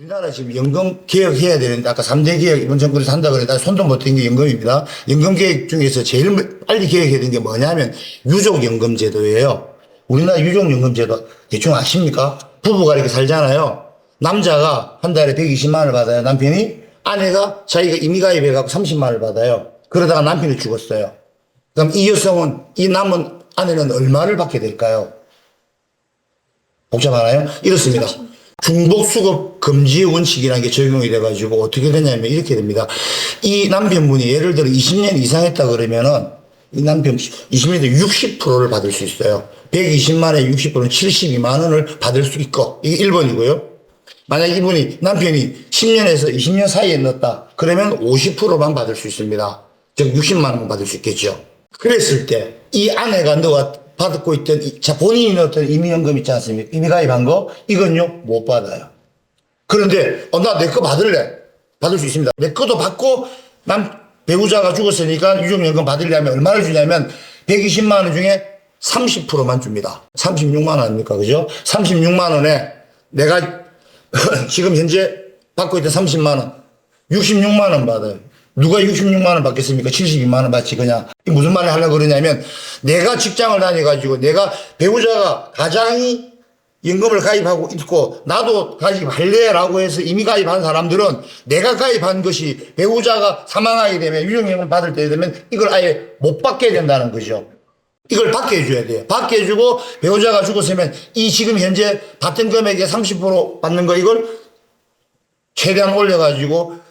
우리나라 지금 연금 개혁해야 되는데 아까 3대 개혁 이번 정권에서 한다 그랬다 손도 못 댄 게 연금입니다. 연금 개혁 중에서 제일 빨리 개혁해야 되는 게 뭐냐면 유족연금 제도예요. 우리나라 유족연금 제도 대충 아십니까? 부부가 이렇게 살잖아요. 남자가 한 달에 120만 원을 받아요. 남편이 아내가 자기가 임의가입해 갖고 30만 원을 받아요. 그러다가 남편이 죽었어요. 그럼 이 여성은 이 남은 아내는 얼마를 받게 될까요? 복잡하나요? 이렇습니다. 중복 수급 금지 원칙이라는 게 적용이 돼가지고 어떻게 되냐면 이렇게 됩니다. 이 남편분이 예를 들어 20년 이상 했다 그러면은 이 남편 20년에 60%를 받을 수 있어요. 120만에 60%는 72만 원을 받을 수 있고 이게 1번이고요. 만약 이분이 남편이 10년에서 20년 사이에 넣었다 그러면 50%만 받을 수 있습니다. 즉 60만 원만 받을 수 있겠죠. 그랬을 때 이 아내가 너가 받고 있던 이- 자 본인이 넣었던 임의연금 있지 않습니까? 임의가입한 거 이건요 못 받아요. 그런데 어, 나 내 거 받을래 받을 수 있습니다. 내 거도 받고 남 배우자가 죽었으니까 유족연금 받으려면 얼마를 주냐면 120만 원 중에 30%만 줍니다. 36만 원 아닙니까? 그죠? 36만 원에 내가 지금 현재 받고 있던 30만 원 66만 원 받아요. 누가 66만 원 받겠습니까? 72만 원 받지 그냥. 이 무슨 말을 하려고 그러냐면 내가 직장을 다녀가지고 내가 배우자가 가장이 연금을 가입하고 있고 나도 가입할래라고 해서 이미 가입한 사람들은 내가 가입한 것이 배우자가 사망하게 되면 유족연금 받을 때 되면 이걸 아예 못 받게 된다는 거죠. 이걸 받게 해줘야 돼요. 받게 해주고 배우자가 죽었으면 이 지금 현재 받던 금액의 30% 받는 거 이걸 최대한 올려가지고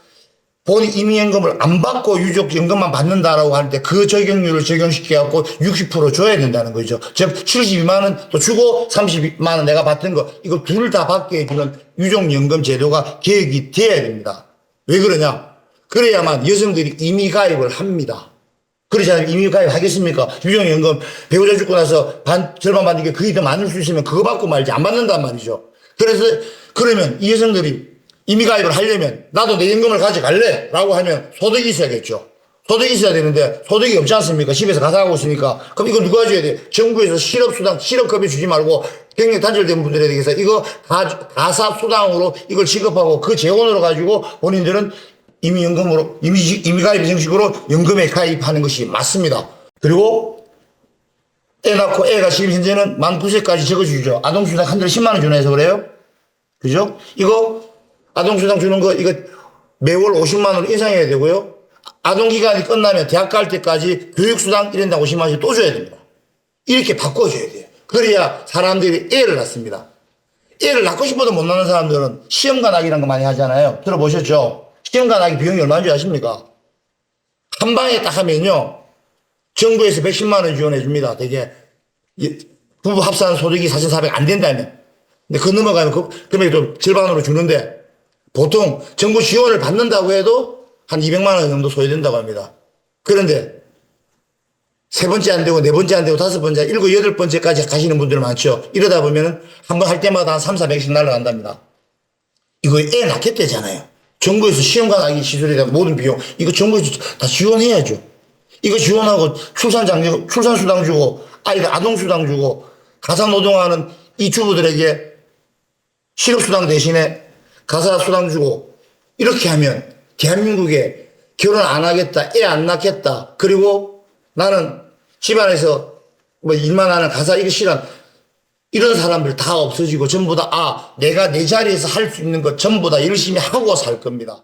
본인 임의연금을 안 받고 유족연금만 받는다라고 할때그 적용률을 적용시켜갖고 60% 줘야 된다는 거죠. 즉 72만 원 또 주고 32만 원 내가 받던 거 이거 둘 다 받게 해주는 유족연금 제도가 계획이 돼야 됩니다. 왜 그러냐? 그래야만 여성들이 임의가입을 합니다. 그렇지 않으면 임의가입 하겠습니까? 유족연금 배우자 죽고 나서 반, 절반 받는 게 그게 더 많을 수 있으면 그거 받고 말지 안 받는단 말이죠. 그래서 그러면 이 여성들이 임의가입을 하려면 나도 내 연금을 가져갈래 라고 하면 소득이 있어야겠죠. 소득이 있어야 되는데 소득이 없지 않습니까? 집에서 가사하고 있으니까. 그럼 이거 누가 줘야 돼? 정부에서 실업수당, 실업급여 주지 말고 경력 단절된 분들에 대해서 이거 가, 가사수당으로 이걸 지급하고 그 재원으로 가지고 본인들은 임의연금으로, 임의, 임의가입 형식으로 연금에 가입하는 것이 맞습니다. 그리고 애 낳고 애가 지금 현재는 만 9세까지 적어주죠. 아동수당 한 달에 10만원 주나 해서 그래요? 그죠? 이거 아동수당 주는 거 이거 매월 50만 원 인상해야 되고요. 아동기간이 끝나면 대학 갈 때까지 교육수당 이런다 50만 원씩 또 줘야 됩니다. 이렇게 바꿔줘야 돼요. 그래야 사람들이 애를 낳습니다. 애를 낳고 싶어도 못 낳는 사람들은 시험관학이라는 거 많이 하잖아요. 들어보셨죠? 시험관학이 비용이 얼마인지 아십니까? 한 방에 딱 하면요. 정부에서 110만 원 지원해 줍니다. 되게 이- 부부 합산 소득이 4,400 안 된다면. 근데 그 넘어가면 그 금액이 좀 절반으로 주는데 보통 정부 지원을 받는다고 해도 한 200만 원 정도 소요된다고 합니다. 그런데 세 번째 안 되고 네 번째 안 되고 다섯 번째, 일곱, 여덟 번째까지 가시는 분들 많죠. 이러다 보면은 한 번 할 때마다 한 3, 400씩 날라간답니다. 이거 애 낳겠대잖아요. 정부에서 시험관 하기 시설에 대한 모든 비용, 이거 정부에서 다 지원해야죠. 이거 지원하고 출산 장려, 출산 수당 주고, 아이들 아동 수당 주고, 가사 노동하는 이 주부들에게 실업 수당 대신에 가사 수당 주고, 이렇게 하면 대한민국에 결혼 안 하겠다, 애 안 낳겠다, 그리고 나는 집안에서 뭐 일만 하는 가사 이거 싫어. 이런 사람들 다 없어지고 전부 다, 아, 내가 내 자리에서 할 수 있는 것 전부 다 열심히 하고 살 겁니다.